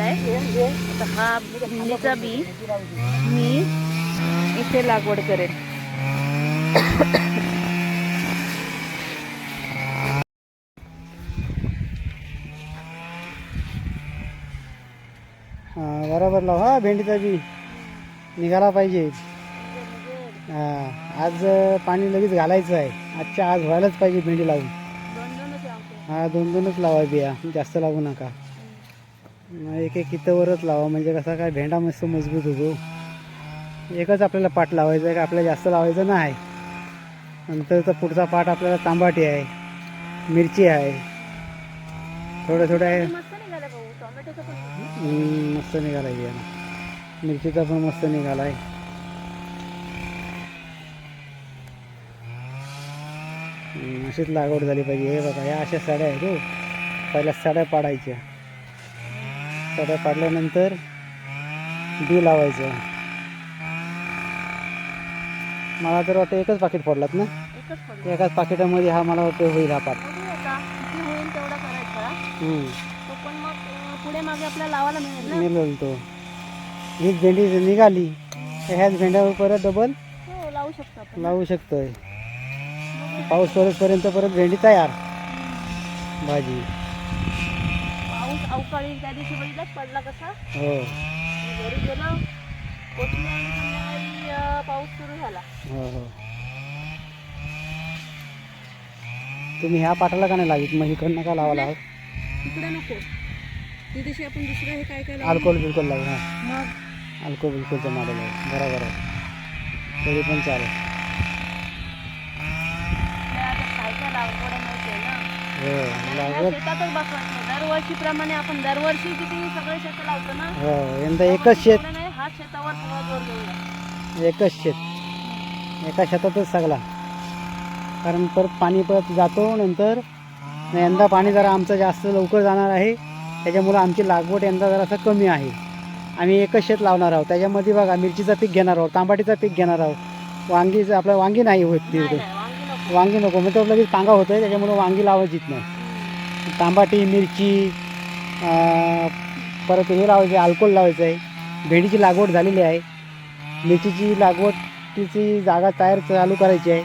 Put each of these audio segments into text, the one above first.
आता हा बी मी इथे लागवड करेन. हा, बरोबर लाव. हा भेंडीचा बी. निघाला पाहिजे. हा आज पाणी लगेच घालायचं आहे. आजच्या आज व्हायलाच पाहिजे भेंडी लावून. हा दोन दोनच लावा बिया. जास्त लावू नका. एक एक कितवरच लावा म्हणजे कसा काय भेंडा मस्त मजबूत होतो. एकच आपल्याला पाट लावायचं आहे का आपल्याला जास्त लावायचं नाही. नंतरचा पुढचा पाट आपल्याला तांबाटी आहे मिरची आहे. थोडं थोडं आहे. मस्त निघाला बिया मिरचीचा पण मस्त निघाला आहे अशीच लागवड झाली पाहिजे. हे बघा या अशा साड्या आहेत हो. पहिल्या साड्या पाडायच्या. साड्या पाडल्यानंतर बी लावायचं. मला तर वाटतं एकच पाकिट फोडलात ना? एकच पाकिटामध्ये हा मला वाटतं होईल हा लावायला मिळेल तो. हीच भेंडी निघाली तर ह्याच भेंड्यावर परत डबल हो लावू शकतो लावू शकतोय. पाऊस पडेपर्यंत परत भेंडी तयार. भाजी. अवकाळी त्या दिवशी बघितलाच पडला कसा? हो. घरी गेलो पोचलो आणि संध्याकाळी अं, पाऊस सुरू झाला. हो हो. तुम्ही ह्या पाटाला का नाही लावित मग इकडनं का लावा लावत? तिकडे नको. ती दिवशी आपण दुसरं हे काय काय लावलं? अल्कोहोल बिलकुल लावू हां. मग? अल्कोहोल बिलकुलचं आहे बरोबर आहे. तरी पण चालेल. काय काय लागवड नव्हते ना. हो शेतातच बसवायचं दरवर्षीप्रमाणे आपण दरवर्षी किती सगळे शेत लावतो ना हो यंदा एकच शेत नाही हाच शेतावर सगळा जोर देऊया एकच शेत. एका शेतातच सगळा. कारण परत पाणी परत जातो नंतर यंदा पाणी जरा आमचं जास्त लवकर जाणार आहे. त्याच्यामुळं आमची लागवड यंदा जरासं कमी आहे. आम्ही एकच शेत लावणार आहोत. त्याच्यामध्ये बघा मिरचीचं पीक घेणार आहोत तांबाटीचं पीक घेणार आहोत. वांगीचं आपलं वांगी नाही होत नाही, नाही, वांगी नको. वांगी नको. मग तो लगेच पांगा होतं आहे त्याच्यामुळं वांगी लावायचीच नाही. तांबाटी मिरची परत हे लावायचं आहे अल्कोहोल लावायचं आहे. भेंडीची लागवड झालेली आहे. मिरचीची लागवड तिची जागा तयार चालू करायची आहे.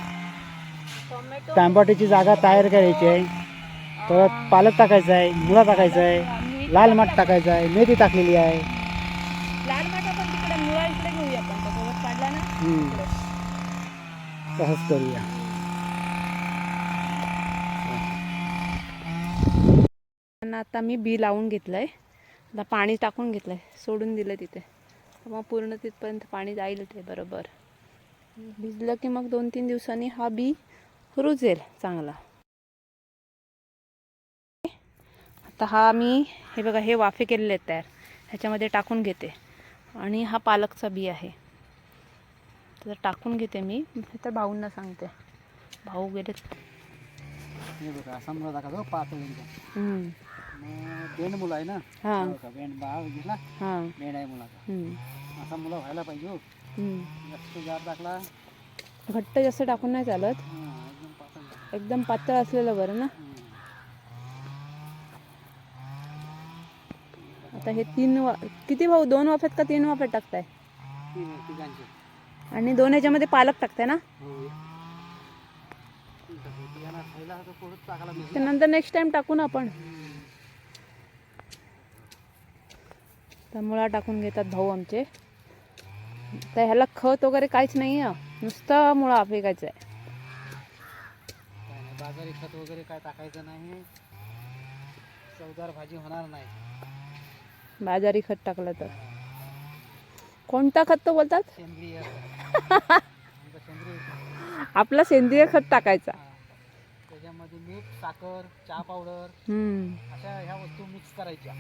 तांबाटीची जागा तयार करायची आहे. परत पालक टाकायचा आहे मुळा टाकायचा आहे लाल माठ टाकायचा आहे मेथी टाकलेली आहे. लाल माठ आपण तिकडे मुळा इकडे घेऊया आपण तो गवत काढला ना हम्म, इकडे. तसंच करूया आणि आता मी बी लावून घेतलंय. आता पाणी टाकून घेतलंय सोडून दिलं तिथे. मग पूर्ण तिथपर्यंत पाणी जाईल ते बरोबर. भिजलं की मग दोन तीन दिवसांनी हा बी रुजेल चांगला. आता हा मी हे बघा हे वाफे केलेले आहेत तयार. ह्याच्यामध्ये टाकून घेते. आणि हा पालकचा बी आहे. तर टाकून घेते मी. तर भाऊंना सांगते. भाऊ गेलेत बेंड मुलं आहे ना? हां. हो का, बेंड बा घेतला. हां. बेंड आहे मुलाचा. हम्म. असा मुलं व्हायला पाहिजे हो. हम्म. जास्त जार टाकला. घट्ट जास्त टाकून नाही चालत. हां, एकदम पातळ झाला. एकदम पातळ असलेलं बरं ना? हम्म. आता हे तीन वा किती भाऊ? दोन वाफेत का तीन वाफेत टाकताय? तीन तिघांचे. आणि दोन ह्याच्यामध्ये पालक टाकताय ना? हो. बियाणं खायला तर थोडं टाकायला मिळेल. त्यानंतर नेक्स्ट टाइम टाकू ना आपण. तर मुळा टाकून घेतात भाऊ आमचे. तर ह्याला खत वगैरे काहीच नाही आहे नुसतं मुळा फेकायचं आहे. बाजारी खत वगैरे काय टाकायचं नाही. चवदार भाजी होणार नाही. बाजारी खत टाकलं तर. कोणता खत तो बोलतात? सेंद्रिय. आपला सेंद्रिय खत टाकायचा. मीठ साखर चहा पावडर हम्म. अशा ह्या वस्तू मिक्स करायच्या.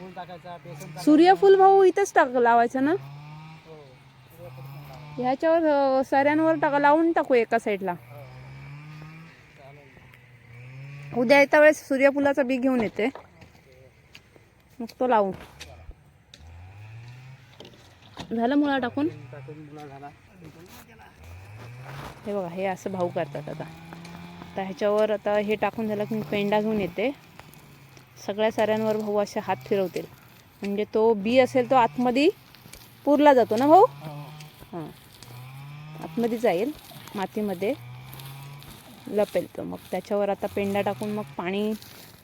गूळ टाकायचा बेसन टाकायचं. सूर्यफूल भाऊ इथंच टाक लावायचं ना? हो सूर्यफूल पण लावायचं. ह्याच्यावर अ, सऱ्यांवर टाका लावून टाकू एका साईडला. हो. चालेल. उद्या येत्या वेळेस सूर्यफुलाचा बी घेऊन येते. मग तो लावू. झालं मुळा टाकून? टाकून मुला झाला. हे बघा हे असं भाऊ करतात आता. आता ह्याच्यावर आता हे टाकून झालं की मी पेंडा घेऊन येते. सगळ्या साऱ्यांवर भाऊ असे हात फिरवतील. म्हणजे तो बी असेल तो आतमध्ये पुरला जातो ना भाऊ? हां. आतमध्ये जाईल मातीमध्ये लपेल तो. मग त्याच्यावर आता पेंडा टाकून मग पाणी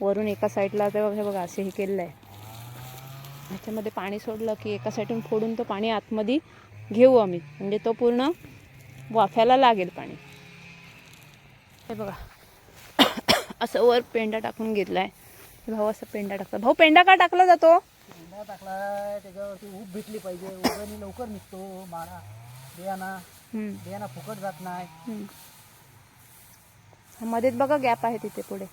वरून एका साईडला ते बघा हे बघा असे हे केलेलं आहे. ह्याच्यामध्ये पाणी सोडलं की एका साईडून फोडून तो पाणी आतमध्ये घेऊ आम्ही. म्हणजे तो पूर्ण वाफ्याला लागेल पाणी. हे बघा. असं वर पेंडा टाकून घेतलाय. भाऊ असं पेंडा टाकला. भाऊ पेंडा का टाकला जातो? पेंडा टाकलाय त्याच्यावरती ऊब भेटली पाहिजे. उगणी लवकर निघतो मारा बियाणा. हम्म, बियाणा फुकट जात नाही. मध्येच बघा गॅप आहे तिथे पुढे.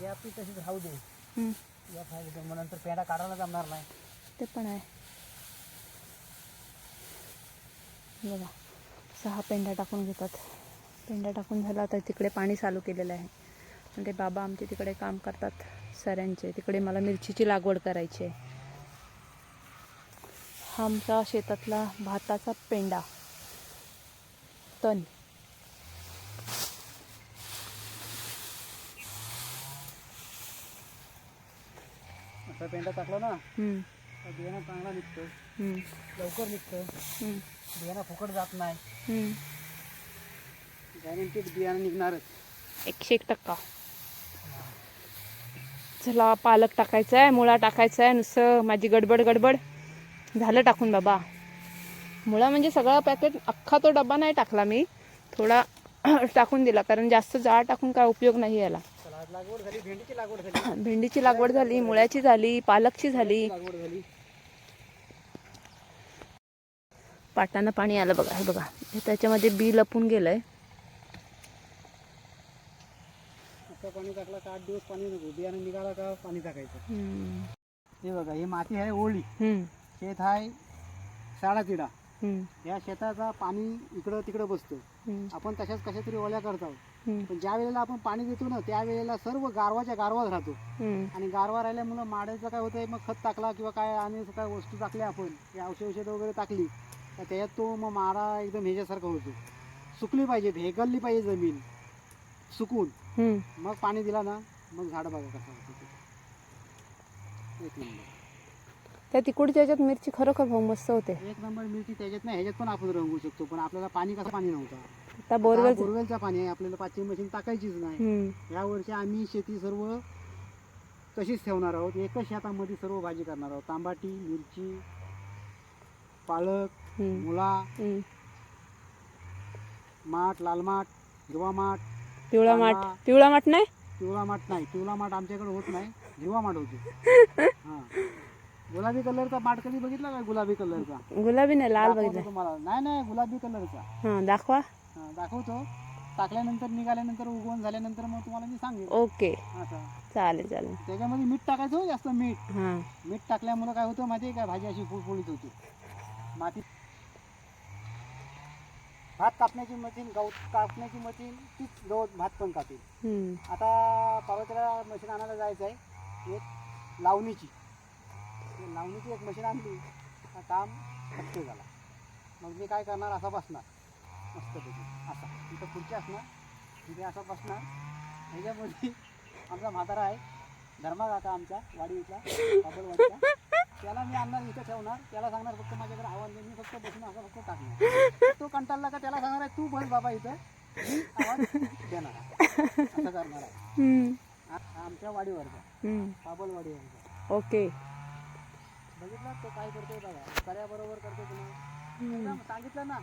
गॅप ती तशीच राहू दे. हम्म, गॅप आहे. मग नंतर पेंडा काढायला जमणार नाही. ते पण आहे. बघा सहा पेंडा टाकून घेतात. पेंडा टाकून झाला तर तिकडे पाणी चालू केलेलं आहे. आणि ते बाबा आमचे तिकडे काम करतात सऱ्यांचे तिकडे मला मिरचीची लागवड करायची आहे. हा आमचा शेतातला भाताचा पेंडा. तण. पेंडा टाकला ना बियाणा चांगला निघतो लवकर निघतं बियाणा फुकट जात नाही. गॅरंटीड बियाणं निघणारच. एकशे एक टक्का. चला पालक टाकायचा आहे मुळा टाकायचा आहे नुसतं माझी गडबड गडबड. झालं टाकून बाबा. मुळा म्हणजे सगळा पॅकेट अख्खा तो डबा नाही टाकला मी. थोडा टाकून दिला कारण जास्त जाळ टाकून काय उपयोग नाही याला. भेंडीची लागवड झाली मुळ्याची झाली पालकची झाली झाली. पाटानं पाणी आलं बघा हे बघा. हे त्याच्यामध्ये बी लपून गेलंय. आता पाणी टाकला का आठ दिवस पाणी नको. बियाणं निघाला का पाणी टाकायचं. हम्म, हे बघा ही माती आहे ओळी हम्म, शेत आहे साडा तिडा हम्म, या शेताचा पाणी इकडं तिकडं बसतं. हम्म, आपण तशाच कशा तरी ओल्या करतो हम्म, पण ज्या वेळेला आपण पाणी देतो ना त्यावेळेला सर्व गारवाच्या गारवाच राहतो. हम्म, आणि गारवा राहिल्यामुळं माडायचं काय होतंय मग खत टाकला किंवा काय आणि काय वस्तू टाकल्या आपण औषध औषध वगैरे टाकली तर त्याच्यात तो मग माडा एकदम ह्याच्यासारखा होतो. सुकली पाहिजे भेगलली पाहिजे जमीन. सुकून. मग पाणी दिला ना मग झाड बघा कसं होतं ते. एक नंबर. त्या तिकडच्या याच्यात मिरची खरोखर भाऊ मस्त होते. एक नंबर मिरची त्याच्यात नाही ह्याच्यात पण आपण रंगवू शकतो पण आपल्याला पाणी कसं पाणी नव्हतं. आता बोरवेल बोरवेलचा पाणी आहे आपल्याला पाचशे मशीन टाकायचीच नाही. या वर्षी आम्ही शेती सर्व तशीच ठेवणार आहोत. एकच शेतामध्ये सर्व भाजी करणार आहोत. तांबाटी मिरची पालक मुळा. माठ लाल माठ हिरवा माठ पिवळा माठ. पिवळा माठ नाही? पिवळा माठ नाही. पिवळा माठ आमच्याकडे होत नाही. हिरवा माठ होतो. हां. गुलाबी कलरचा माठ कधी बघितला का? गुलाबी कलरचा? गुलाबी नाही लाल बघितलं तुम्हाला. नाही नाही गुलाबी कलरचा. हां दाखवा. हां, दाखवतो. टाकल्यानंतर निघाल्यानंतर उगवून झाल्यानंतर मग तुम्हाला मी सांगेन. ओके. असं चालेल. चालेल त्याच्यामध्ये मीठ टाकायचं हो जास्त मीठ. हां. मीठ टाकल्यामुळं काय होतं माहिती आहे का? भाजी अशी फुलफुलीत होते. माती भात कापण्याची मशीन गहू कापण्याची मशीन तीच गवत भात पण कापेल हम्म, आता पर्वताला मशीन आणायला जायचं आहे एक लावणीची. ते लावणीची एक मशीन आणली का काम फक्त झाला. मग मी काय करणार असा बसणार. मस्तपैकी असा. तिथं खुर्ची असणार तिथे असा बसणार. ह्याच्यामध्ये आमचा म्हातारा आहे धर्मा काका आमच्या वाडी इथला बाबलवाडीचा. त्याला मी आणणार इथं ठेवणार त्याला सांगणार फक्त माझ्याकडे आवाज दे मी फक्त बसून असं फक्त टाकणार. तो कंटाळला का त्याला सांगणार आहे तू बस बाबा इथं मी आवाज देणार. असं करणार आहे. आमच्या वाडीवरचा हम्म. बाबलवाडीवरचा. ओके. बघितलं तो काय करतोय बघा कर्याबरोबर करतोय तुम्ही सांगितलं ना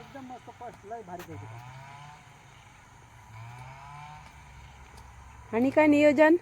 एकदम मस्त फर्स्ट लय भारी करतो. आणि काय नियोजन?